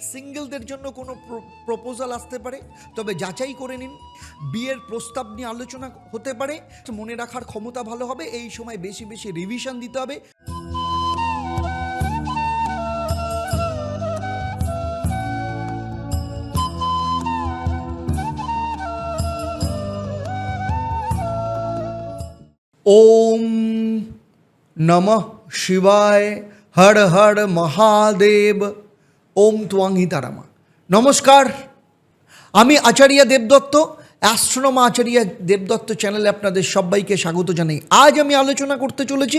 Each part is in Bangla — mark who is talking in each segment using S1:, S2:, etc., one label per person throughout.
S1: সিঙ্গেলদের জন্য কোনো প্রপোজাল আসতে পারে। তবে যাচাই করে নিন। বিয়ের প্রস্তাব নিয়ে আলোচনা হতে পারে। মনে রাখার ক্ষমতা ভালো হবে। এই সময় বেশি বেশি রিভিশন দিতে হবে। ওম নমঃ শিবায়। হর হর মহাদেব। ওম ত্বাংহি তারামা। নমস্কার, আমি আচার্য দেবদত্ত, অ্যাস্ট্রোনমা আচার্য দেবদত্ত চ্যানেলে আপনাদের সবাইকে স্বাগত জানাই। আজ আমি আলোচনা করতে চলেছি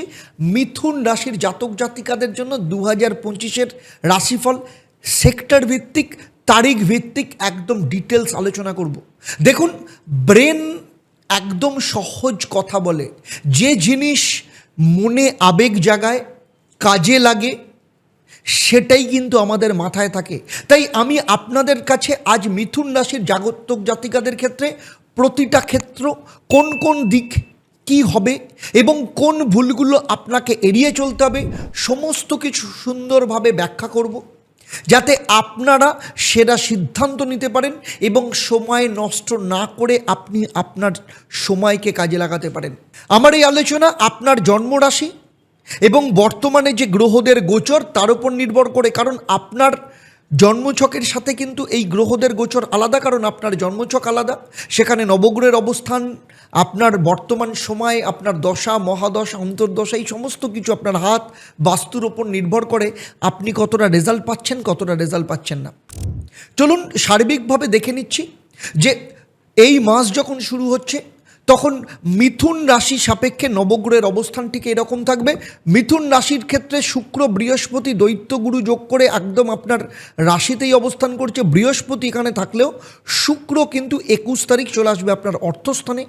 S1: মিথুন রাশির জাতক জাতিকাদের জন্য দু হাজার পঁচিশের রাশিফল, সেক্টর ভিত্তিক, তারিখ ভিত্তিক একদম ডিটেলস আলোচনা করব। দেখুন, ব্রেন একদম সহজ কথা বলে, যে জিনিস মনে আবেগ জাগায়, কাজে লাগে সেটাই কিন্তু আমাদের মাথায় থাকে। তাই আমি আপনাদের কাছে আজ মিথুন রাশির জাগতক জাতিকাদের ক্ষেত্রে প্রতিটা ক্ষেত্র কোন কোন দিক কি হবে এবং কোন ভুলগুলো আপনাকে এড়িয়ে চলতে হবে সমস্ত কিছু সুন্দরভাবে ব্যাখ্যা করব যাতে আপনারা সেরা সিদ্ধান্ত নিতে পারেন এবং সময় নষ্ট না করে আপনি আপনার সময়কে কাজে লাগাতে পারেন। আমার এই আলোচনা আপনার জন্মরাশি এবং বর্তমানে যে গ্রহদের গোচর, তার উপর নির্ভর করে। কারণ আপনার জন্মছকের সাথে কিন্তু এই গ্রহদের গোচর আলাদা, কারণ আপনার জন্মছক আলাদা। সেখানে নবগ্রহের অবস্থান, আপনার বর্তমান সময়, আপনার দশা, মহাদশা, অন্তর্দশা, এই সমস্ত কিছু আপনার হাত, বাস্তুর ওপর নির্ভর করে আপনি কতটা রেজাল্ট পাচ্ছেন, কতটা রেজাল্ট পাচ্ছেন না। চলুন সার্বিকভাবে দেখে নিচ্ছি যে এই মাস যখন শুরু হচ্ছে তখন মিথুন রাশি সাপেক্ষে নবগ্রহের অবস্থানটিকে এরকম থাকবে। মিথুন রাশির ক্ষেত্রে শুক্র, বৃহস্পতি, দৈত্যগুরু যোগ করে একদম আপনার রাশিতেই অবস্থান করছে। বৃহস্পতি এখানে থাকলেও শুক্র কিন্তু একুশ তারিখ চলে আসবে আপনার অর্থস্থানে।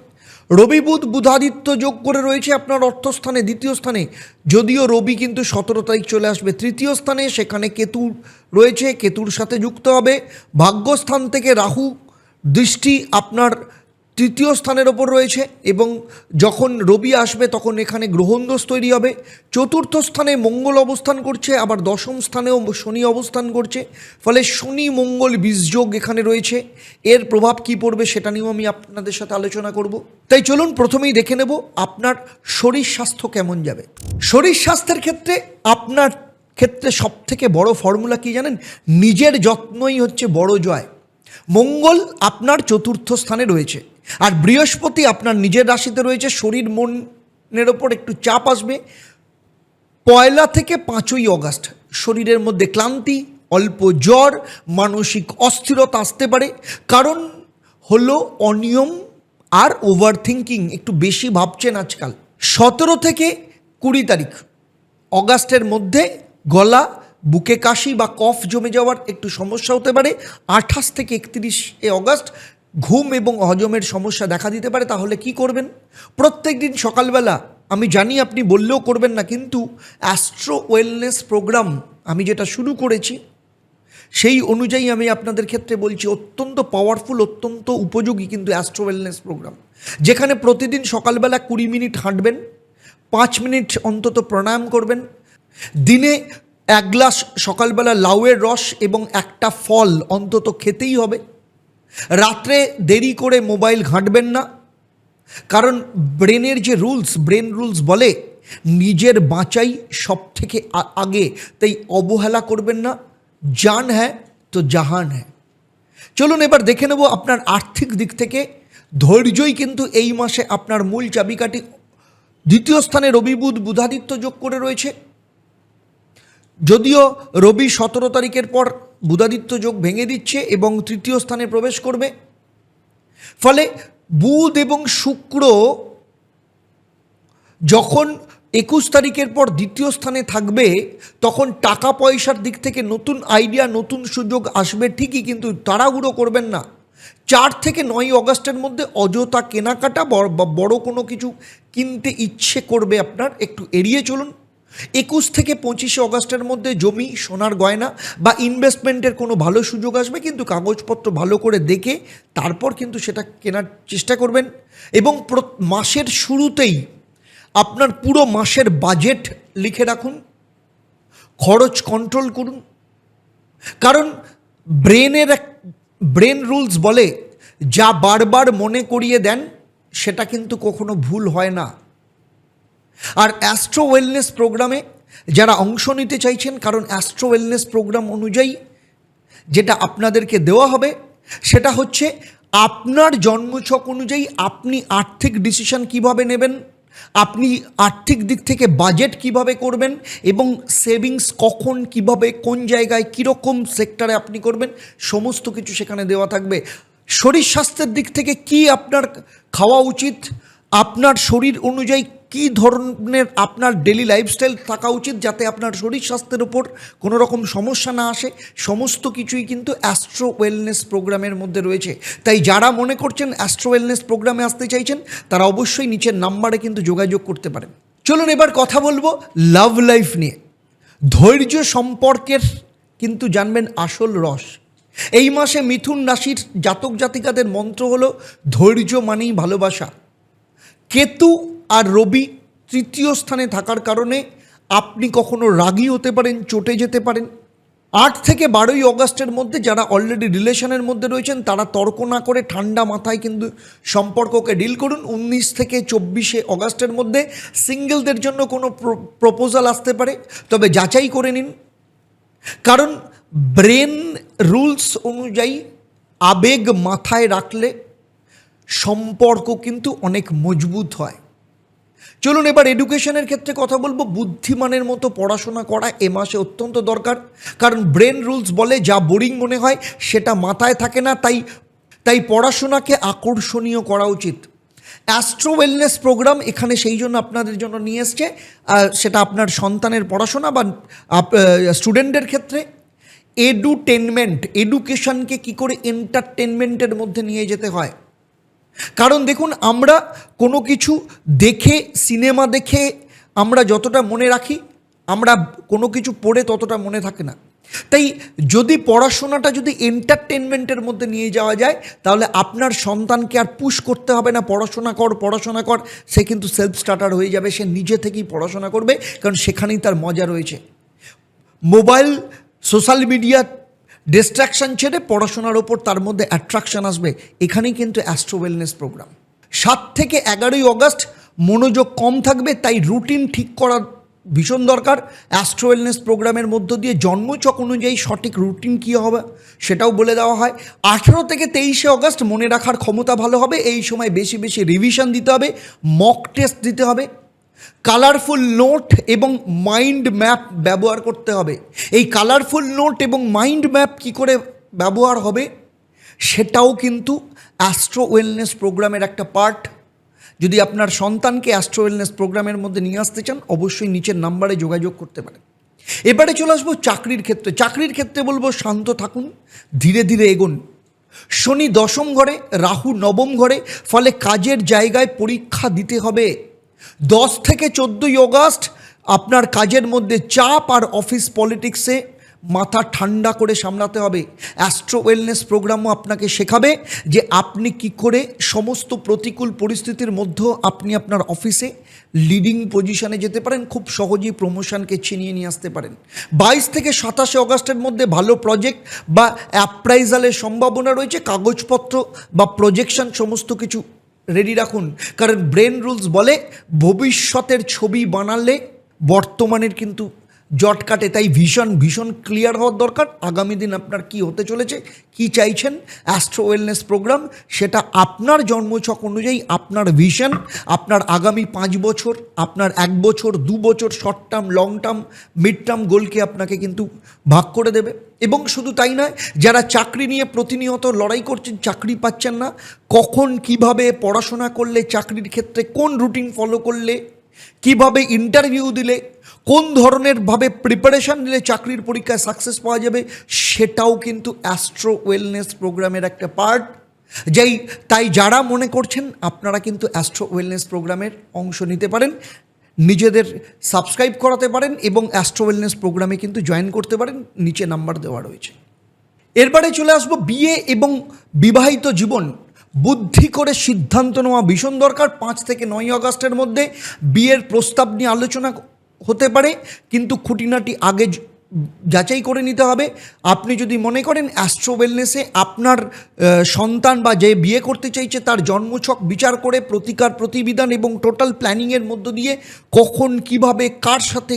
S1: রবি, বুধ, বুধাদিত্য যোগ করে রয়েছে আপনার অর্থস্থানে, দ্বিতীয় স্থানে। যদিও রবি কিন্তু সতেরো তারিখ চলে আসবে। তৃতীয় স্থানে সেখানে কেতু রয়েছে। কেতুর সাথে যুক্ত হবে। ভাগ্যস্থান থেকে রাহু দৃষ্টি আপনার তৃতীয় স্থানের ওপর রয়েছে এবং যখন রবি আসবে তখন এখানে গ্রহণদোষ তৈরি হবে। চতুর্থ স্থানে মঙ্গল অবস্থান করছে, আবার দশম স্থানেও শনি অবস্থান করছে। ফলে শনি, মঙ্গল, বীজযোগ এখানে রয়েছে। এর প্রভাব কি পড়বে সেটা নিয়েও আমি আপনাদের সাথে আলোচনা করব। তাই চলুন প্রথমেই দেখে নেব আপনার শরীর স্বাস্থ্য কেমন যাবে। শরীর স্বাস্থ্যের ক্ষেত্রে আপনার ক্ষেত্রে সবথেকে বড় ফর্মুলা কি জানেন? নিজের যত্নই হচ্ছে বড় জয়। মঙ্গল আপনার চতুর্থ স্থানে রয়েছে। আর বৃহস্পতি আপনার নিজের রাশিতে রয়েছে, শরীর মনের ওপর একটু চাপ আসবে। পয়লা থেকে পাঁচই অগাস্ট, শরীরের মধ্যে ক্লান্তি, অল্প জ্বর, মানসিক অস্থিরতা আসতে পারে। কারণ হলো অনিয়ম আর ওভার থিঙ্কিং একটু বেশি ভাবছেন আজকাল। সতেরো থেকে কুড়ি তারিখ, অগাস্টের মধ্যে গলা বুকে কাশি বা কফ জমে যাওয়ার একটু সমস্যা হতে পারে। আঠাশ থেকে একত্রিশে অগাস্ট ঘুম এবং হজমের সমস্যা দেখা দিতে পারে, তাহলে কি করবেন? প্রত্যেক দিন সকালবেলা, আমি জানি আপনি বললেও করবেন না, কিন্তু অ্যাস্ট্রো ওয়েলনেস প্রোগ্রাম আমি যেটা শুরু করেছি, সেই অনুযায়ী আমি আপনাদের ক্ষেত্রে বলছি, অত্যন্ত পাওয়ারফুল অত্যন্ত উপযোগী কিন্তু অ্যাস্ট্রো ওয়েলনেস প্রোগ্রাম। যেখানে প্রতিদিন সকালবেলা কুড়ি মিনিট হাঁটবেন, পাঁচ মিনিট অন্তত প্রাণায়াম করবেন, দিনে এক গ্লাস সকালবেলা লাউয়ের রস এবং একটা ফল অন্তত খেতেই হবে। রাত্রে দেরি করে মোবাইল ঘাঁটবেন না। কারণ ব্রেনের যে রুলস, ব্রেন রুলস বলে, নিজের বাঁচাই সব থেকে আগে। তাই অবহেলা করবেন না। জান হ্যাঁ তো জাহান হ্যাঁ। চলুন এবার দেখে নেব আপনার আর্থিক দিক থেকে। ধৈর্যই কিন্তু এই মাসে আপনার মূল চাবিকাঠি। দ্বিতীয় স্থানে রবি বুধ বুধাদিত্য যোগ করে রয়েছে। যদিও রবি সতেরো তারিখের পর বুধাদিত্য যোগ ভেঙে দিচ্ছে এবং তৃতীয় স্থানে প্রবেশ করবে। ফলে বুধ এবং শুক্র যখন একুশ তারিখের পর দ্বিতীয় স্থানে থাকবে, তখন টাকা পয়সার দিক থেকে নতুন আইডিয়া, নতুন সুযোগ আসবে ঠিকই, কিন্তু তাড়াহুড়ো করবেন না। চার থেকে নয় অগস্টের মধ্যে অযথা কেনাকাটা, বড় কোনো কিছু কিনতে ইচ্ছে করবে আপনার। একটু এড়িয়ে চলুন। একুশ থেকে পঁচিশে অগস্টের মধ্যে জমি, সোনার গয়না বা ইনভেস্টমেন্টের কোনো ভালো সুযোগ আসবে, কিন্তু কাগজপত্র ভালো করে দেখে তারপর কিন্তু সেটা কেনার চেষ্টা করবেন। এবং মাসের শুরুতেই আপনার পুরো মাসের বাজেট লিখে রাখুন, খরচ কন্ট্রোল করুন। কারণ ব্রেনের এক, ব্রেন রুলস বলে, যা বারবার মনে করিয়ে দেন, সেটা কিন্তু কখনো ভুল হয় না। আর অ্যাস্ট্রো ওয়েলনেস প্রোগ্রামে যারা অংশ নিতে চাইছেন, কারণ অ্যাস্ট্রো ওয়েলনেস প্রোগ্রাম অনুযায়ী যেটা আপনাদেরকে দেওয়া হবে, সেটা হচ্ছে আপনার জন্মছক অনুযায়ী আপনি আর্থিক ডিসিশন কীভাবে নেবেন, আপনি আর্থিক দিক থেকে বাজেট কীভাবে করবেন এবং সেভিংস কখন কীভাবে, কোন জায়গায় কীরকম সেক্টরে আপনি করবেন, সমস্ত কিছু সেখানে দেওয়া থাকবে। শরীর স্বাস্থ্যের দিক থেকে কি আপনার খাওয়া উচিত আপনার শরীর অনুযায়ী কী ধরনের আপনার ডেলি লাইফস্টাইল থাকা উচিত যাতে আপনার শরীর স্বাস্থ্যের ওপর কোনো রকম সমস্যা না আসে? সমস্ত কিছুই কিন্তু অ্যাস্ট্রো ওয়েলনেস প্রোগ্রামের মধ্যে রয়েছে। তাই যারা মনে করছেন অ্যাস্ট্রো ওয়েলনেস প্রোগ্রামে আসতে চাইছেন, তারা অবশ্যই নিচের নাম্বারে কিন্তু যোগাযোগ করতে পারেন। চলুন এবার কথা বলব লাভ লাইফ নিয়ে। ধৈর্য সম্পর্কের কিন্তু জানবেন আসল রস। এই মাসে মিথুন রাশির জাতক জাতিকাদের মন্ত্র হলো, ধৈর্য মানেই ভালোবাসা। কেতু আর রবি তৃতীয় স্থানে থাকার কারণে আপনি কখনো রাগী হতে পারেন, চটে যেতে পারেন। আট থেকে বারোই অগাস্টের মধ্যে যারা অলরেডি রিলেশনের মধ্যে রয়েছেন, তারা তর্ক না করে ঠান্ডা মাথায় কিন্তু সম্পর্ককে ডিল করুন। উনিশ থেকে চব্বিশে অগাস্টের মধ্যে সিঙ্গেলদের জন্য কোনো প্রপোজাল আসতে পারে, তবে যাচাই করে নিন। কারণ ব্রেন রুলস অনুযায়ী আবেগ মাথায় রাখলে সম্পর্ক কিন্তু অনেক মজবুত হয়। চলুন এবার এডুকেশনের ক্ষেত্রে কথা বলব। বুদ্ধিমানের মতো পড়াশোনা করা এ মাসে অত্যন্ত দরকার। কারণ ব্রেন রুলস বলে যা বোরিং মনে হয় সেটা মাথায় থাকে না, তাই তাই পড়াশোনাকে আকর্ষণীয় করা উচিত। অ্যাস্ট্রো ওয়েলনেস প্রোগ্রাম এখানে সেই জন্য আপনাদের জন্য নিয়ে এসছে। সেটা আপনার সন্তানের পড়াশোনা বা স্টুডেন্টের ক্ষেত্রে। এডুটেনমেন্ট এডুকেশনকে কী করে এন্টারটেনমেন্টের মধ্যে নিয়ে যেতে হয়? কারণ দেখুন, আমরা কোনো কিছু দেখে, সিনেমা দেখে আমরা যতটা মনে রাখি, আমরা কোনো কিছু পড়ে ততটা মনে থাকে না। তাই যদি পড়াশোনাটা যদি এন্টারটেনমেন্টের মধ্যে নিয়ে যাওয়া যায়, তাহলে আপনার সন্তানকে আর পুশ করতে হবে না, পড়াশোনা কর পড়াশোনা কর। সে কিন্তু সেলফ স্টার্টার হয়ে যাবে, সে নিজে থেকেই পড়াশোনা করবে, কারণ সেখানেই তার মজা রয়েছে। মোবাইল সোশ্যাল মিডিয়া ডিস্ট্রাকশন ছেড়ে পড়াশোনার ওপর তার মধ্যে অ্যাট্রাকশন আসবে। এখানেই কিন্তু অ্যাস্ট্রো ওয়েলনেস প্রোগ্রাম সাত থেকে এগারোই অগস্ট মনোযোগ কম থাকবে, তাই রুটিন ঠিক করা ভীষণ দরকার। অ্যাস্ট্রো ওয়েলনেস প্রোগ্রামের মধ্য দিয়ে জন্মচক অনুযায়ী সঠিক রুটিন কী হবে সেটাও বলে দেওয়া হয়। আঠেরো থেকে তেইশে অগস্ট মনে রাখার ক্ষমতা ভালো হবে, এই সময় বেশি বেশি রিভিশন দিতে হবে মক টেস্ট দিতে হবে। কালারফুল নোট এবং মাইন্ড ম্যাপ ব্যবহার করতে হবে। এই কালারফুল নোট এবং মাইন্ড ম্যাপ কি করে ব্যবহার হবে? সেটাও কিন্তু অ্যাস্ট্রো ওয়েলনেস প্রোগ্রামের একটা পার্ট। যদি আপনার সন্তানকে অ্যাস্ট্রো ওয়েলনেস প্রোগ্রামের মধ্যে নিয়ে আসতে চান, অবশ্যই নিচের নাম্বারে যোগাযোগ করতে পারেন। এবারে চলে আসব চাকরির ক্ষেত্রে। চাকরির ক্ষেত্রে বলব শান্ত থাকুন, ধীরে ধীরে এগোন। শনি দশম ঘরে, রাহু নবম ঘরে, ফলে কাজের জায়গায় পরীক্ষা দিতে হবে। দশ থেকে চোদ্দোই অগাস্ট আপনার কাজের মধ্যে চাপ আর অফিস পলিটিক্সে মাথা ঠান্ডা করে সামলাতে হবে। অ্যাস্ট্রো ওয়েলনেস প্রোগ্রামও আপনাকে শেখাবে যে আপনি কি করে সমস্ত প্রতিকূল পরিস্থিতির মধ্যেও আপনি আপনার অফিসে লিডিং পজিশনে যেতে পারেন, খুব সহজেই প্রমোশনকে ছিনিয়ে নিয়ে আসতে পারেন। বাইশ থেকে সাতাশে অগাস্টের মধ্যে ভালো প্রজেক্ট বা অ্যাপ্রাইজালের সম্ভাবনা রয়েছে, কাগজপত্র বা প্রজেকশন সমস্ত কিছু রেডি রাখুন। কারণ ব্রেন রুলস বলে ভবিষ্যতের ছবি বানালে বর্তমানের কিন্তু জট কাটে, তাই ভীষণ ভীষণ ক্লিয়ার হওয়ার দরকার। আগামী দিন আপনার কি হতে চলেছে, কি চাইছেন অ্যাস্ট্রো ওয়েলনেস প্রোগ্রাম সেটা আপনার জন্মছক অনুযায়ী, আপনার ভিশন আপনার আগামী পাঁচ বছর, আপনার এক বছর, দু বছর short term long term mid term গোলকে আপনাকে কিন্তু ভাগ করে দেবে। এবং শুধু তাই নয়, যারা চাকরি নিয়ে প্রতিনিয়ত লড়াই করছেন, চাকরি পাচ্ছেন না, কখন কীভাবে পড়াশোনা করলে, চাকরির ক্ষেত্রে কোন রুটিন ফলো করলে, কীভাবে ইন্টারভিউ দিলে কোন ধরনের ভাবে প্রিপারেশন নিলে চাকরির পরীক্ষায় সাকসেস পাওয়া যাবে, সেটাও কিন্তু অ্যাস্ট্রো ওয়েলনেস প্রোগ্রামের একটা পার্ট যেই, তাই যারা মনে করছেন, আপনারা কিন্তু অ্যাস্ট্রো ওয়েলনেস প্রোগ্রামের অংশ নিতে পারেন, নিজেদের সাবস্ক্রাইব করাতে পারেন এবং অ্যাস্ট্রো ওয়েলনেস প্রোগ্রামে কিন্তু জয়েন করতে পারেন, নিচে নাম্বার দেওয়া রয়েছে। এরপরে চলে আসব বিয়ে এবং বিবাহিত জীবন। বুদ্ধি করে সিদ্ধান্ত নেওয়া ভীষণ দরকার, পাঁচ থেকে নয় আগস্টের মধ্যে বিয়ের প্রস্তাব নিয়ে আলোচনা হতে পারে, কিন্তু খুঁটিনাটি আগে যাচাই করে নিতে হবে। আপনি যদি মনে করেন অ্যাস্ট্রো ওয়েলনেসে আপনার সন্তান বা যে বিয়ে করতে চাইছে তার জন্মছক বিচার করে, প্রতিকার প্রতিবিধান এবং টোটাল প্ল্যানিংয়ের মধ্য দিয়ে কখন, কীভাবে, কার সাথে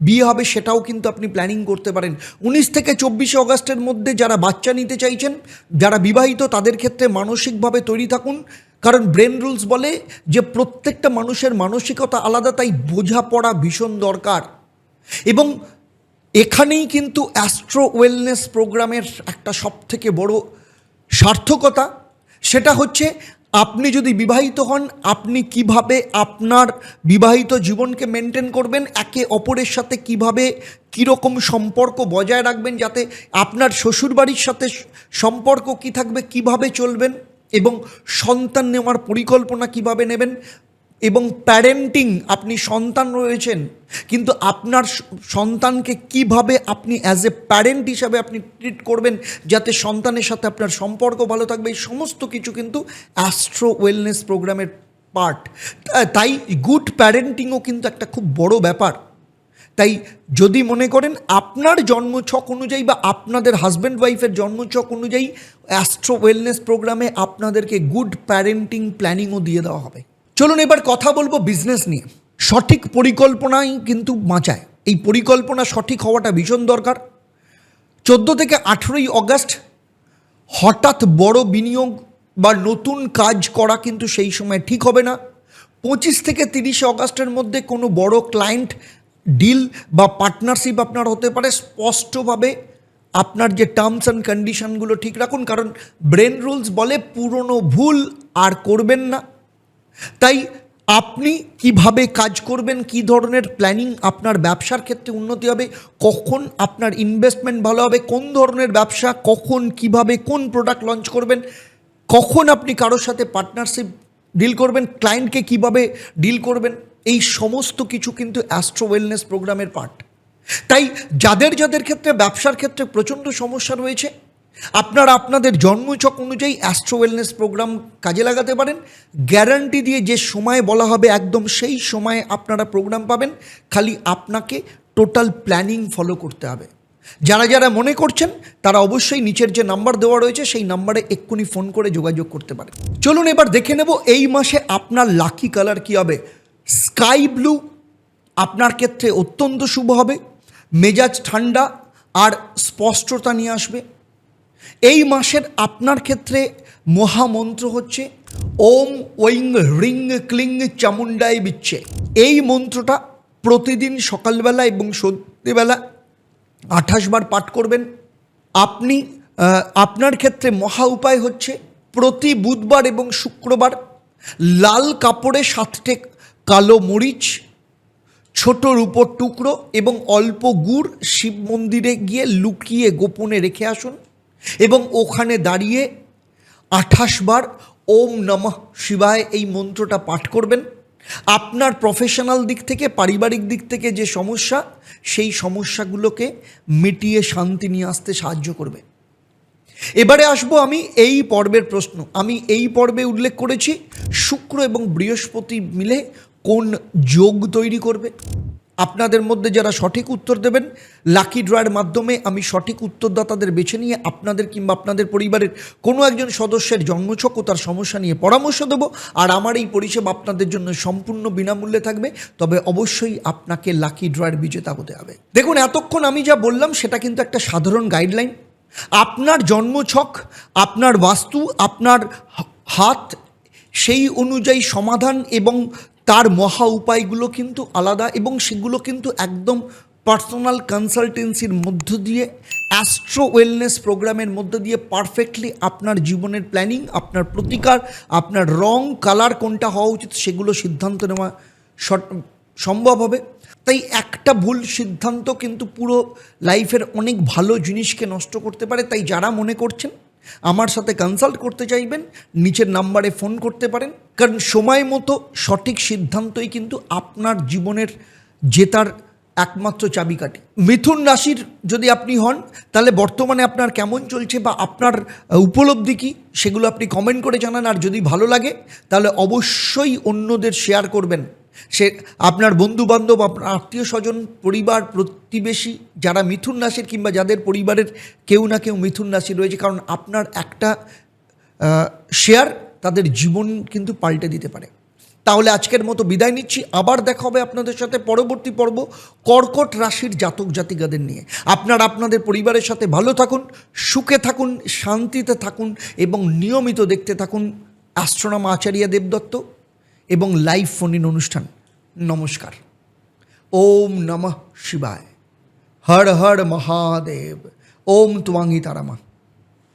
S1: বিয়ে হবে সেটাও কিন্তু আপনি প্ল্যানিং করতে পারেন। উনিশ থেকে চব্বিশে অগস্টের মধ্যে যারা বাচ্চা নিতে চাইছেন, যারা বিবাহিত, তাদের ক্ষেত্রে মানসিকভাবে তৈরি থাকুন। কারণ ব্রেন রুলস বলে যে প্রত্যেকটা মানুষের মানসিকতা আলাদা, তাই বোঝাপড়া ভীষণ দরকার। এবং এখানেই কিন্তু অ্যাস্ট্রো ওয়েলনেস প্রোগ্রামের একটা সবথেকে বড় সার্থকতা, সেটা হচ্ছে আপনি যদি বিবাহিত হন, আপনি কীভাবে আপনার বিবাহিত জীবনকে মেনটেন করবেন, একে অপরের সাথে কীভাবে, কীরকম সম্পর্ক বজায় রাখবেন যাতে আপনার শ্বশুরবাড়ির সাথে সম্পর্ক কি থাকবে, কীভাবে চলবেন এবং সন্তান নেওয়ার পরিকল্পনা কীভাবে নেবেন এবং প্যারেন্টিং আপনি সন্তান রয়েছেন, কিন্তু আপনার সন্তানকে কীভাবে আপনি অ্যাজ এ প্যারেন্ট হিসাবে আপনি ট্রিট করবেন, যাতে সন্তানের সাথে আপনার সম্পর্ক ভালো থাকবে, এই সমস্ত কিছু কিন্তু অ্যাস্ট্রো ওয়েলনেস প্রোগ্রামের পার্ট তাই গুড প্যারেন্টিংও কিন্তু একটা খুব বড় ব্যাপার। তাই যদি মনে করেন আপনার জন্মছক অনুযায়ী বা আপনাদের হাজব্যান্ড ওয়াইফের জন্মছক অনুযায়ী অ্যাস্ট্রো ওয়েলনেস প্রোগ্রামে আপনাদেরকে গুড প্যারেন্টিং প্ল্যানিংও দিয়ে দেওয়া হবে। চলুন এবার কথা বলব বিজনেস নিয়ে। সঠিক পরিকল্পনাই কিন্তু বাঁচায়। এই পরিকল্পনা সঠিক হওয়াটা ভীষণ দরকার। চোদ্দ থেকে আঠেরোই অগাস্ট হঠাৎ বড় বিনিয়োগ বা নতুন কাজ করা কিন্তু সেই সময় ঠিক হবে না। পঁচিশ থেকে তিরিশে অগাস্টের মধ্যে কোনো বড় ক্লায়েন্ট ডিল বা পার্টনারশিপ আপনার হতে পারে। স্পষ্টভাবে আপনার যে টার্মস অ্যান্ড কন্ডিশনগুলো ঠিক রাখুন, কারণ ব্রেন রুলস বলে পুরনো ভুল আর করবেন না। তাই আপনি কীভাবে কাজ করবেন, কি ধরনের প্ল্যানিং আপনার ব্যবসার ক্ষেত্রে উন্নতি হবে, কখন আপনার ইনভেস্টমেন্ট ভালো হবে, কোন ধরনের ব্যবসা, কখন, কীভাবে, কোন প্রোডাক্ট লঞ্চ করবেন, কখন আপনি কারোর সাথে পার্টনারশিপ ডিল করবেন ক্লায়েন্টকে কীভাবে ডিল করবেন, এই সমস্ত কিছু কিন্তু অ্যাস্ট্রো ওয়েলনেস প্রোগ্রামের পার্ট তাই যাদের যাদের ক্ষেত্রে ব্যবসার ক্ষেত্রে প্রচণ্ড সমস্যা রয়েছে আপনারা আপনাদের জন্মছক অনুযায়ী অ্যাস্ট্রো ওয়েলনেস প্রোগ্রাম কাজে লাগাতে পারেন। গ্যারান্টি দিয়ে যে সময় বলা হবে একদম সেই সময়ে আপনারা প্রোগ্রাম পাবেন। খালি আপনাকে টোটাল প্ল্যানিং ফলো করতে হবে। যারা যারা মনে করছেন, তারা অবশ্যই নিচের যে নাম্বার দেওয়া রয়েছে, সেই নাম্বারে এক্ষুনি ফোন করে যোগাযোগ করতে পারেন। চলুন এবার দেখে নেব এই মাসে আপনার লাকি কালার কী হবে। স্কাই ব্লু আপনার ক্ষেত্রে অত্যন্ত শুভ হবে। মেজাজ ঠান্ডা আর স্পষ্টতা নিয়ে আসবে। এই মাসের আপনার ক্ষেত্রে মহামন্ত্র হচ্ছে, ওম ওইং হ্রিং ক্লিং চামুন্ডায় বিচ্ছে এই মন্ত্রটা প্রতিদিন সকালবেলা এবং সন্ধ্যেবেলা আঠাশ বার পাঠ করবেন। আপনি আপনার ক্ষেত্রে মহা উপায় হচ্ছে, প্রতি বুধবার এবং শুক্রবার লাল কাপড়ে সাতটে কালো মরিচ, ছোট রূপোর টুকরো এবং অল্প গুড় শিব মন্দিরে গিয়ে লুকিয়ে গোপনে রেখে আসুন। এবং ওখানে দাঁড়িয়ে আঠাশ বার ওম নমঃ শিবায় এই মন্ত্রটা পাঠ করবেন। আপনার প্রফেশনাল দিক থেকে, পারিবারিক দিক থেকে যে সমস্যা, সেই সমস্যাগুলোকে মিটিয়ে শান্তি নিয়ে আসতে সাহায্য করবে। এবারে আসব আমি এই পর্বের প্রশ্ন। আমি এই পর্বে উল্লেখ করেছি, শুক্র এবং বৃহস্পতি মিলে কোন যোগ তৈরি করবে। আপনাদের মধ্যে যারা সঠিক উত্তর দেবেন, লাকি ড্রয়ের মাধ্যমে আমি সঠিক উত্তরদাতাদের বেছে নিয়ে আপনাদের কিংবা আপনাদের পরিবারের কোনো একজন সদস্যের জন্মছক ও তার সমস্যা নিয়ে পরামর্শ দেবো। আর আমার এই পরিষেবা আপনাদের জন্য সম্পূর্ণ বিনামূল্যে থাকবে। তবে অবশ্যই আপনাকে লাকি ড্রয়ের বিজেতা হতে হবে। দেখুন, এতক্ষণ আমি যা বললাম, সেটা কিন্তু একটা সাধারণ গাইডলাইন। আপনার জন্মছক, আপনার বাস্তু, আপনার হাত, সেই অনুযায়ী সমাধান এবং তার মহা উপায়গুলো কিন্তু আলাদা এবং সেগুলো কিন্তু একদম পার্সোনাল কনসালটেন্সির মধ্য দিয়ে অ্যাস্ট্রো ওয়েলনেস প্রোগ্রামের মধ্য দিয়ে পারফেক্টলি আপনার জীবনের প্ল্যানিং আপনার প্রতিকার, আপনার রং কালার কোনটা হওয়া উচিত সেগুলো সিদ্ধান্ত নেওয়া সম্ভব হবে। তাই একটা ভুল সিদ্ধান্ত কিন্তু পুরো লাইফের অনেক ভালো জিনিসকে নষ্ট করতে পারে। তাই যারা মনে করছেন, আমার সাথে কনসাল্ট করতে চাইবেন, নিচের নাম্বারে ফোন করতে পারেন। কারণ সময় মতো সঠিক সিদ্ধান্তই কিন্তু আপনার জীবনের জেতার একমাত্র চাবিকাঠি। মিথুন রাশির যদি আপনি হন, তাহলে বর্তমানে আপনার কেমন চলছে বা আপনার উপলব্ধি কী, সেগুলো আপনি কমেন্ট করে জানান। আর যদি ভালো লাগে, তাহলে অবশ্যই অন্যদের শেয়ার করবেন। সে আপনার বন্ধু বান্ধব আপনার আত্মীয় স্বজন পরিবার, প্রতিবেশী, যারা মিথুন রাশির কিংবা যাদের পরিবারের কেউ না কেউ মিথুন রাশি রয়েছে, কারণ আপনার একটা শেয়ার তাদের জীবন কিন্তু পাল্টে দিতে পারে। তাহলে আজকের মতো বিদায় নিচ্ছি। আবার দেখা হবে আপনাদের সাথে পরবর্তী পর্ব কর্কট রাশির জাতক জাতিকাদের নিয়ে। আপনার আপনাদের পরিবারের সাথে ভালো থাকুন, সুখে থাকুন, শান্তিতে থাকুন এবং নিয়মিত দেখতে থাকুন অ্যাস্ট্রোনম আচার্য দেবদত্ত এবং লাইভ ফোন ইন অনুষ্ঠান। নমস্কার। ওম নমঃ শিবায়। হর হর মহাদেব। ওম ত্বাঙ্গি তারামা